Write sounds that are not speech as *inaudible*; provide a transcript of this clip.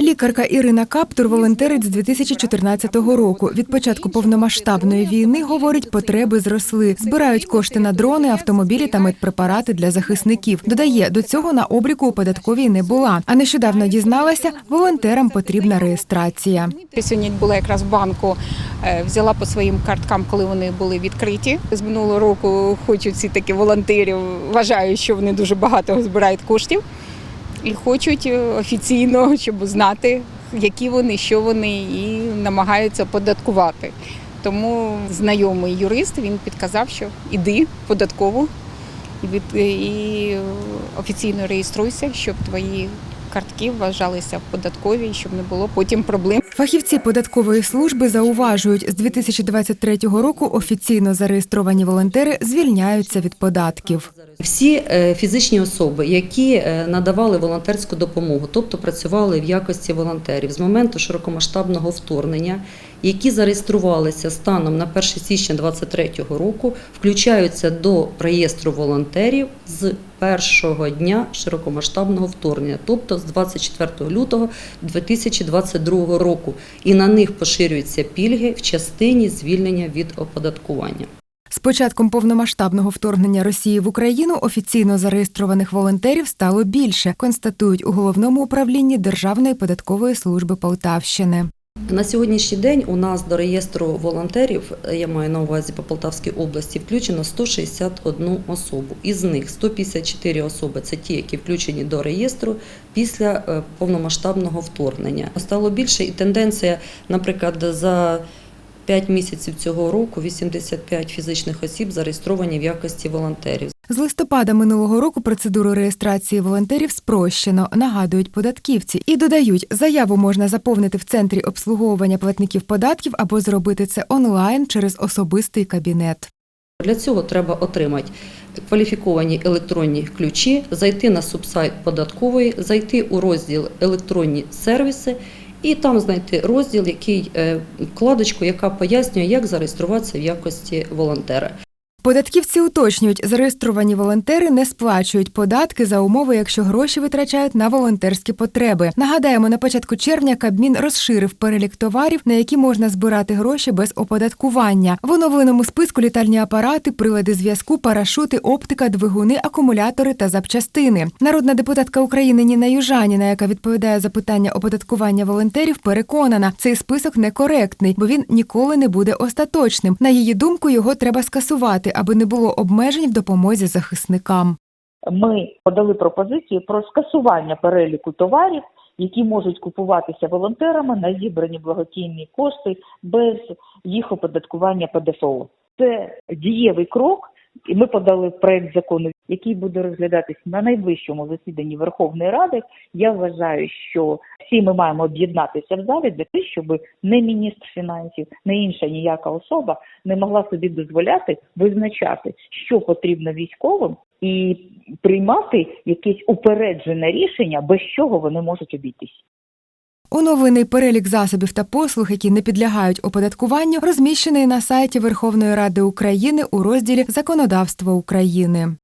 Лікарка Ірина Каптур волонтерить з 2014 року. Від початку повномасштабної війни говорить, потреби зросли. Збирають кошти на дрони, автомобілі та медпрепарати для захисників. Додає, до цього на обліку у податковій не була. А нещодавно дізналася, волонтерам потрібна реєстрація. Сьогодні була якраз в банку, е, взяла по своїм карткам, коли вони були відкриті. З минулого року хочуть всі такі волонтерів, вважають, що вони дуже багато збирають коштів і хочуть е, офіційно, *laughs* щоб знати, які вони, що вони, і намагаються податкувати. Тому знайомий юрист він підказав, що іди податково і, і офіційно реєструйся, щоб твої картки вважалися в податковій, щоб не було потім проблем. Фахівці податкової служби зауважують, з 2023 року офіційно зареєстровані волонтери звільняються від податків. Всі е, фізичні особи, які е, надавали волонтерську допомогу, тобто працювали в якості волонтерів з моменту широкомасштабного вторгнення, які зареєструвалися станом на 1 січня 2023 року, включаються до реєстру волонтерів з першого дня широкомасштабного вторгнення, тобто з 24 лютого 2022 року, і на них поширюються пільги в частині звільнення від оподаткування. З початком повномасштабного вторгнення Росії в Україну офіційно зареєстрованих волонтерів стало більше, констатують у головному управлінні Державної податкової служби Полтавщини. На сьогоднішній день у нас до реєстру волонтерів, я маю на увазі по Полтавській області, включено 161 особу. Із них 154 особи це ті, які включені до реєстру після е, повномасштабного вторгнення. Стало більше і тенденція, наприклад, за 5 місяців цього року 85 фізичних осіб зареєстровані в якості волонтерів. З листопада минулого року процедуру реєстрації волонтерів спрощено, нагадують податківці, і додають, заяву можна заповнити в центрі обслуговування платників податків або зробити це онлайн через особистий кабінет. Для цього треба отримати кваліфіковані електронні ключі, зайти на субсайт податкової, зайти у розділ електронні сервіси і там знайти розділ, який е, вкладочку, яка пояснює, як зареєструватися в якості волонтера. Податківці уточнюють, зареєстровані волонтери не сплачують податки за умови, якщо гроші витрачають на волонтерські потреби. Нагадаємо, на початку червня Кабмін розширив перелік товарів, на які можна збирати гроші без оподаткування. В оновленому списку літальні апарати, прилади зв'язку, парашути, оптика, двигуни, акумулятори та запчастини. Народна депутатка України Ніна Южаніна, яка відповідає за питання оподаткування волонтерів, переконана, цей список некоректний, бо він ніколи не буде остаточним. На її думку, його треба скасувати, аби не було обмежень в допомозі захисникам. ми подали пропозицію про скасування переліку товарів, які можуть купуватися волонтерами на зібрані благодійні кошти без їх оподаткування ПДФО. Це дієвий крок, і ми подали проект закону, який буде розглядатись на найближчому засіданні Верховної Ради. Я вважаю, що всі ми маємо об'єднатися в залі для того, щоб не міністр фінансів, не інша ніяка особа не могла собі дозволяти визначати, що потрібно військовим, і приймати якесь упереджене рішення, без чого вони можуть обійтись. Оновлений перелік засобів та послуг, які не підлягають оподаткуванню, розміщений на сайті Верховної Ради України у розділі Законодавство України.